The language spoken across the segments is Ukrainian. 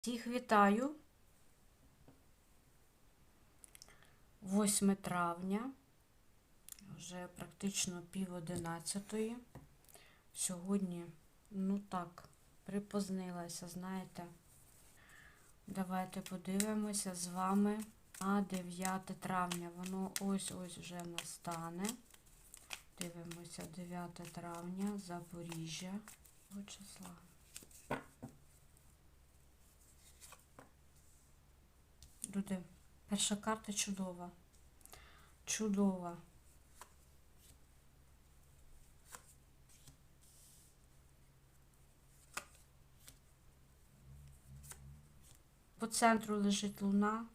Всіх вітаю. 8 травня, вже практично пів одинадцятої. Сьогодні, ну так, припознилася, знаєте. Давайте подивимося з вами на 9 травня. Воно ось-ось вже настане. Дивимося 9 травня, Запоріжжя. Числа. Люди, перша карта чудова. Чудова. По центру лежить луна.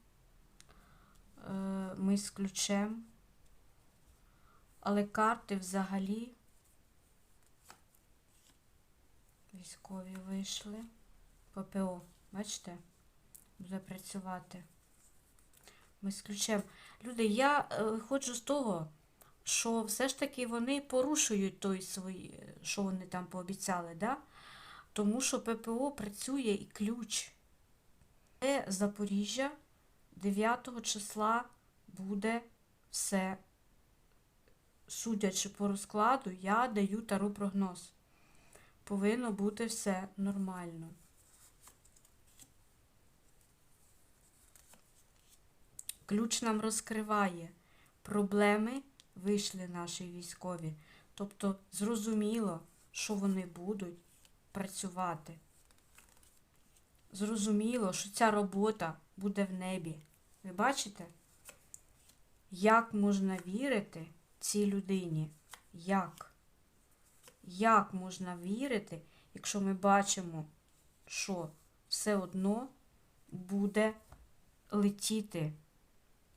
Е, Ми з ключем. Але карти взагалі військові вийшли. ППО, бачите? Буде працювати. Ми з ключем. Люди, я е, виходжу з того, що все ж таки вони порушують той свої, що вони там пообіцяли, да? тому що ППО працює і ключ. Це Запоріжжя 9 числа буде все. Судячи по розкладу, я даю тару прогноз. Повинно бути все нормально. Ключ нам розкриває. Проблеми вийшли наші військові. Тобто зрозуміло, що вони будуть працювати. Зрозуміло, що ця робота буде в небі. Ви бачите? Як можна вірити цій людині? Як? Як можна вірити, якщо ми бачимо, що все одно буде летіти?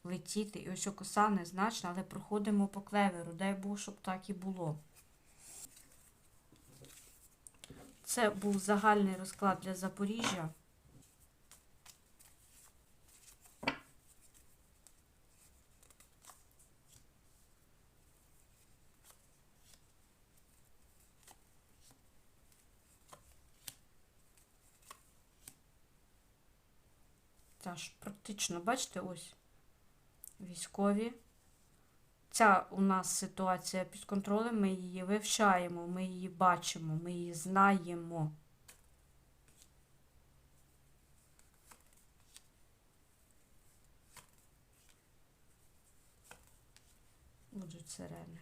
Летіти. І ось коса незначна, але проходимо по клеверу. Дай Бог, щоб так і було. Це був загальний розклад для Запоріжжя. Та практично, бачите, ось військові. Ця у нас ситуація під контролем, ми її вивчаємо, ми її бачимо, ми її знаємо. Будуть сирени.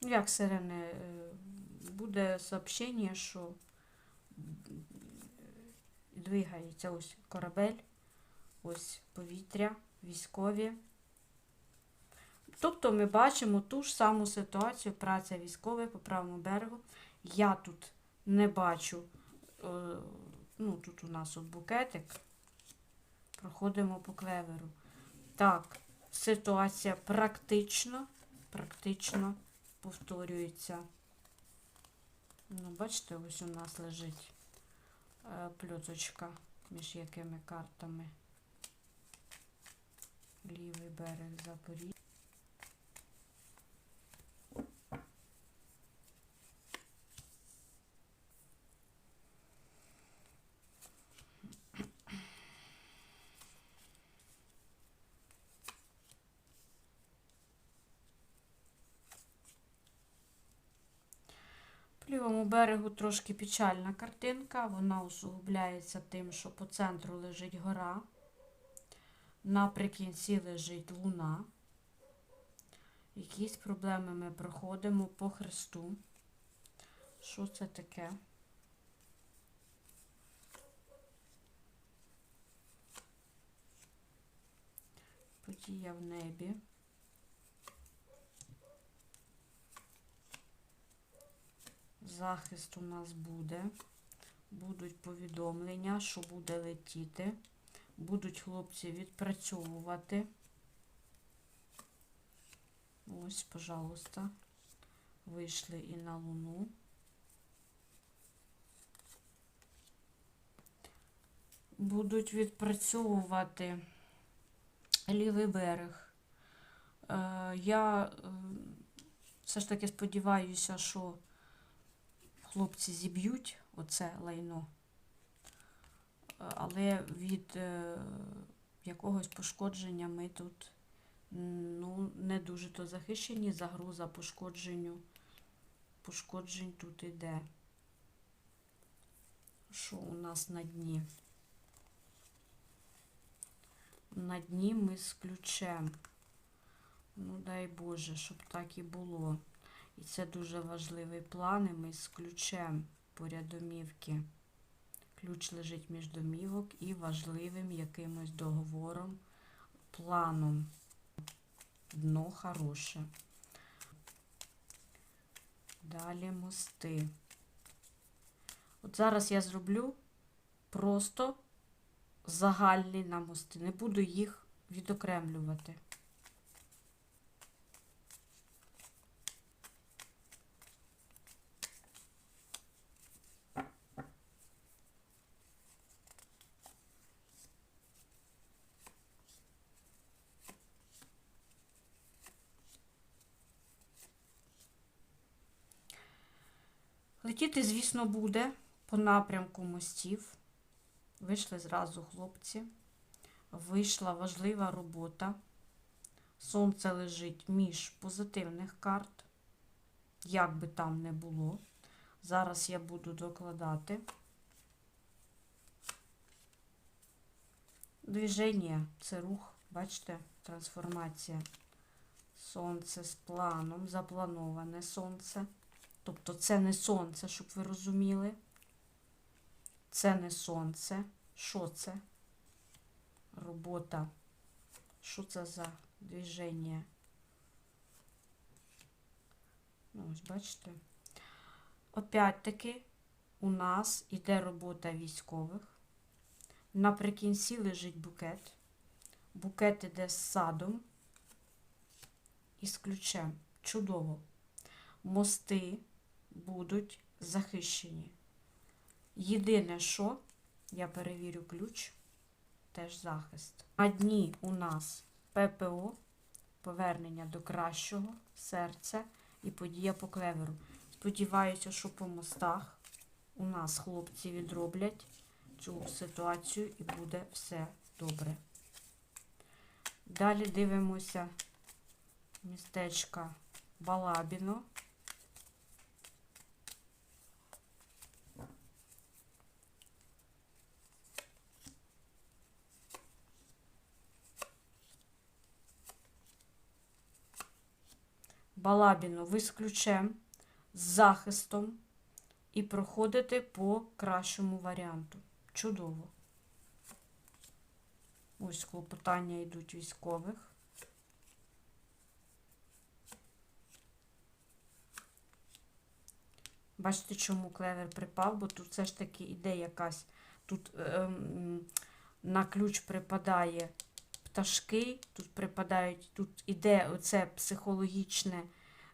Ну, Як сирени? Е, Буде сообщення, що двигається ось корабель, ось повітря військові. Тобто ми бачимо ту ж саму ситуацію, праця військових по правому берегу. Я тут не бачу, е, ну тут у нас букетик. Проходимо по клеверу. Так, ситуація практично, практично повторюється. Ну, бачите, ось у нас лежить е, пльоточка між якими картами лівий берег Запоріжжя. По лівому берегу трошки печальна картинка, вона усугубляється тим, що по центру лежить гора. Наприкінці лежить луна. Якісь проблеми ми проходимо по хресту. Що це таке? Подія в небі. Захист у нас буде. Будуть повідомлення, що буде летіти будуть хлопці відпрацьовувати. Ось, пожалуйста, вийшли і на луну. Будуть відпрацьовувати лівий берег. Е, я е, все ж таки сподіваюся, що хлопці зіб'ють оце лайно. Але від е, якогось пошкодження ми тут ну, не дуже то захищені. Загроза пошкодженню. Пошкоджень тут іде. Що у нас на дні? На дні ми з ключем. Ну, дай Боже, щоб так і було. І це дуже важливий план, і ми з ключем поряд домівки. Ключ лежить між домівок і важливим якимось договором, планом. Дно хороше. Далі мости. От зараз я зроблю просто загальний на мости. Не буду їх відокремлювати. Летіти, звісно, буде по напрямку мостів. Вийшли зразу хлопці. Вийшла важлива робота. Сонце лежить між позитивних карт, як би там не було. Зараз я буду докладати. Движення це рух, бачите, трансформація. Сонце з планом, заплановане сонце. Тобто це не сонце, щоб ви розуміли. Це не сонце. Що це? Робота. Що це за движення? Ну, ось бачите. Опять-таки у нас іде робота військових. Наприкінці лежить букет. Букет іде з садом і з ключем. Чудово. Мости будуть захищені. Єдине, що я перевірю ключ, теж захист. На дні у нас ППО, повернення до кращого, серця і подія по клеверу. Сподіваюся, що по мостах у нас хлопці відроблять цю ситуацію і буде все добре. Далі дивимося містечка Балабіно. Балабіно ви з ключем, з захистом і проходите по кращому варіанту. Чудово. Ось клопотання йдуть військових. Бачите, чому клевер припав, бо тут все ж таки іде якась. Тут ем, на ключ припадає пташки, тут припадають, тут іде оце психологічне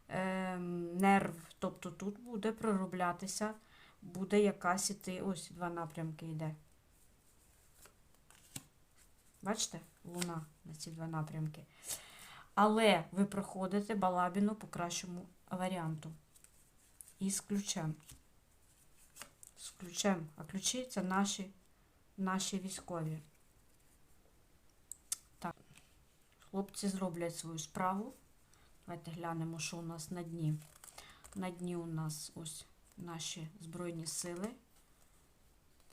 ем, нерв, тобто тут буде пророблятися, буде якась іти, ось два напрямки йде. Бачите, луна на ці два напрямки. Але ви проходите балабіну по кращому варіанту. І з ключем. З ключем. А ключі це наші, наші військові. Так. Хлопці зроблять свою справу. Давайте глянемо, що у нас на дні. На дні у нас ось наші Збройні сили,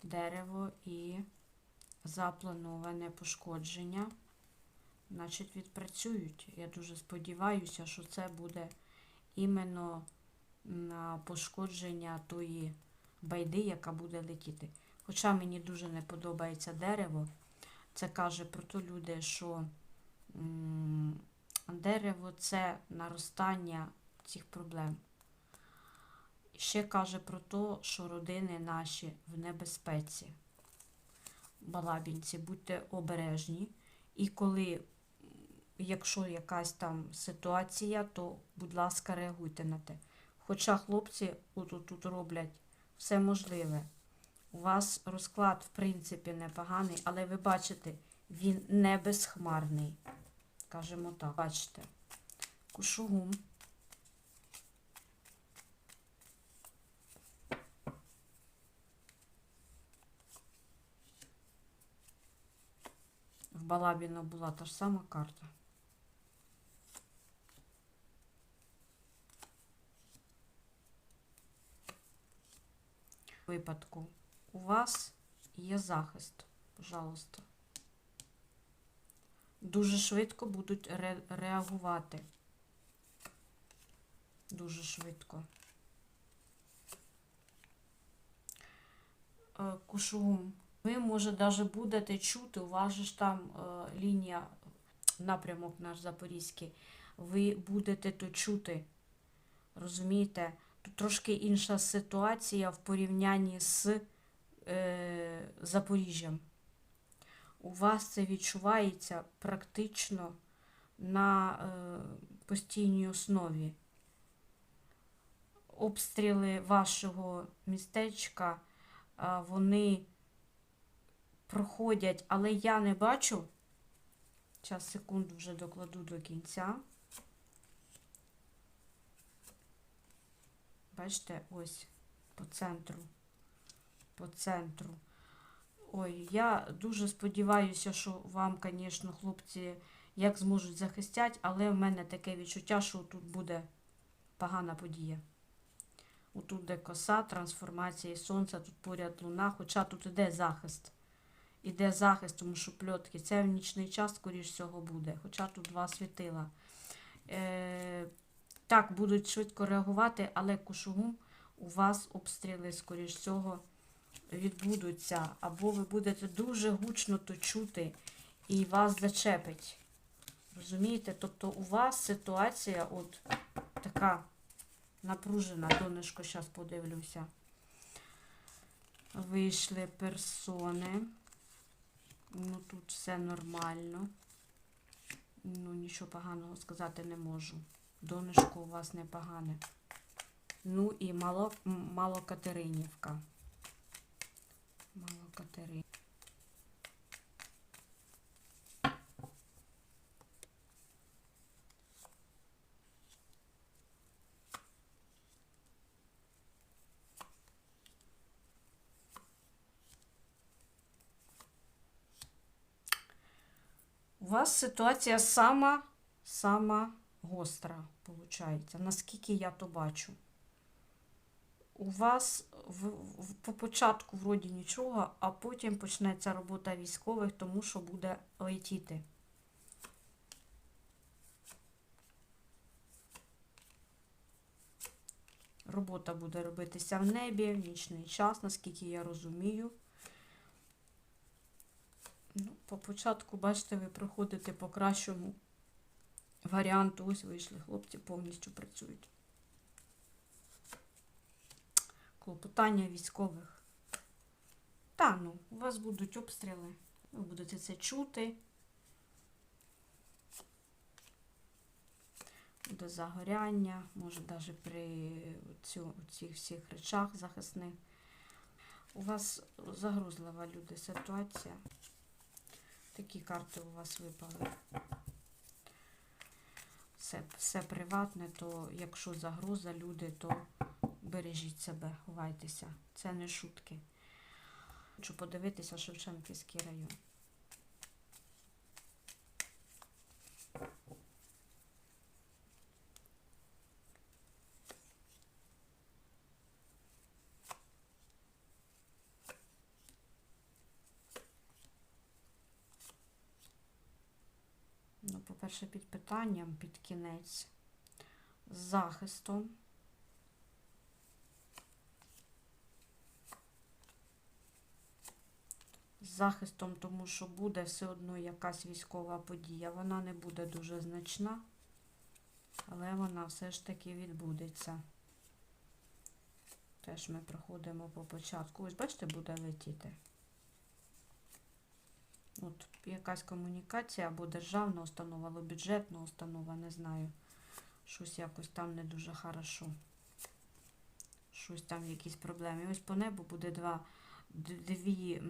дерево і заплановане пошкодження. Значить, відпрацюють. Я дуже сподіваюся, що це буде іменно на пошкодження тої байди, яка буде летіти. Хоча мені дуже не подобається дерево, це каже про то люди, що дерево це наростання цих проблем. Ще каже про те, що родини наші в небезпеці. Балабінці, будьте обережні. І коли, якщо якась там ситуація, то, будь ласка, реагуйте на те. Хоча хлопці тут, тут роблять все можливе. У вас розклад, в принципі, непоганий, але ви бачите, він не безхмарний. Скажімо так, бачите. Кушугум. Балабіна була та ж сама карта. випадку у вас є захист, пожалуйста. Дуже швидко будуть ре реагувати. Дуже швидко. Е, Кушугум. Ви, може, навіть будете чути, у вас ж там е, лінія, напрямок наш Запорізький. Ви будете то чути. Розумієте? Тут трошки інша ситуація в порівнянні з е, Запоріжжям. У вас це відчувається практично на е, постійній основі. Обстріли вашого містечка, а, вони проходять, але я не бачу. Час, секунду вже докладу до кінця. Бачите, ось по центру. По центру. Ой, я дуже сподіваюся, що вам, звісно, хлопці, як зможуть захистять, але в мене таке відчуття, що тут буде погана подія. Отут де коса, трансформація сонця, тут поряд луна, хоча тут іде захист. Іде захист, тому що пльотки. Це в нічний час, скоріш всього, буде. Хоча тут два світила. Е, так, будуть швидко реагувати, але кушугум у вас обстріли, скоріш всього, відбудуться. Або ви будете дуже гучно то чути і вас зачепить. Розумієте? Тобто у вас ситуація от така напружена, донечко, зараз подивлюся. Вийшли персони. Ну, тут все нормально. Ну, нічого поганого сказати не можу. Донечко у вас непогане. Ну і мало, м, Малокатеринівка. Малокатерин. У вас ситуація сама, сама гостра, виходить, наскільки я то бачу. У вас в, в, по початку вроді нічого, а потім почнеться робота військових, тому що буде летіти. Робота буде робитися в небі в нічний час, наскільки я розумію. Ну, по початку, бачите, ви проходите по кращому варіанту. Ось вийшли, хлопці повністю працюють. Клопотання військових. Та, ну, у вас будуть обстріли. Ви будете це чути. Буде загоряння, може навіть при цю, цих всіх речах захисних. У вас загрузлива люди ситуація. Такі карти у вас випали. Все, все приватне, то якщо загроза, люди, то бережіть себе, ховайтеся. Це не шутки. Хочу подивитися Шевченківський район. Ну, по-перше, під питанням, під кінець, з захистом. Захистом, тому що буде все одно якась військова подія. Вона не буде дуже значна, але вона все ж таки відбудеться. Теж ми проходимо по початку. Ось, бачите, буде летіти. От якась комунікація або державна установа, або бюджетна установа, не знаю. Щось якось там не дуже хорошо. Щось там якісь проблеми. Ось по небу буде два, дві,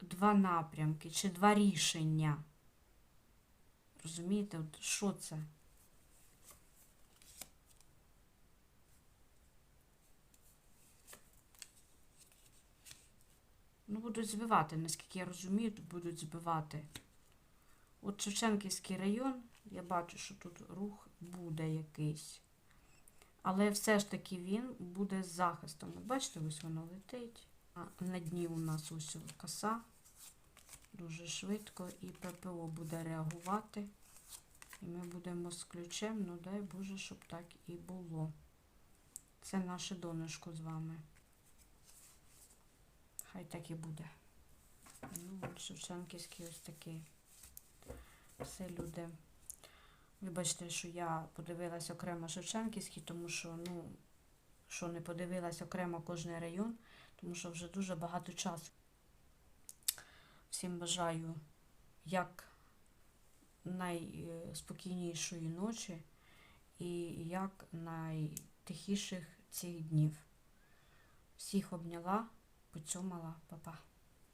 два напрямки чи два рішення. Розумієте, от що це? Ну, будуть збивати, наскільки я розумію, тут будуть збивати. От Шевченківський район, я бачу, що тут рух буде якийсь. Але все ж таки він буде з захистом. Бачите, ось воно летить. На дні у нас ось коса. Дуже швидко і ППО буде реагувати. І ми будемо з ключем, ну дай Боже, щоб так і було. Це наше донышко з вами. Хай так і буде. Ну, от Шевченківський ось такий. Все люди. Вибачте, що я подивилась окремо Шевченківський, тому що, ну, що не подивилась окремо кожний район, тому що вже дуже багато часу. Всім бажаю як найспокійнішої ночі і як найтихіших цих днів. Всіх обняла, поцьомала, па-па.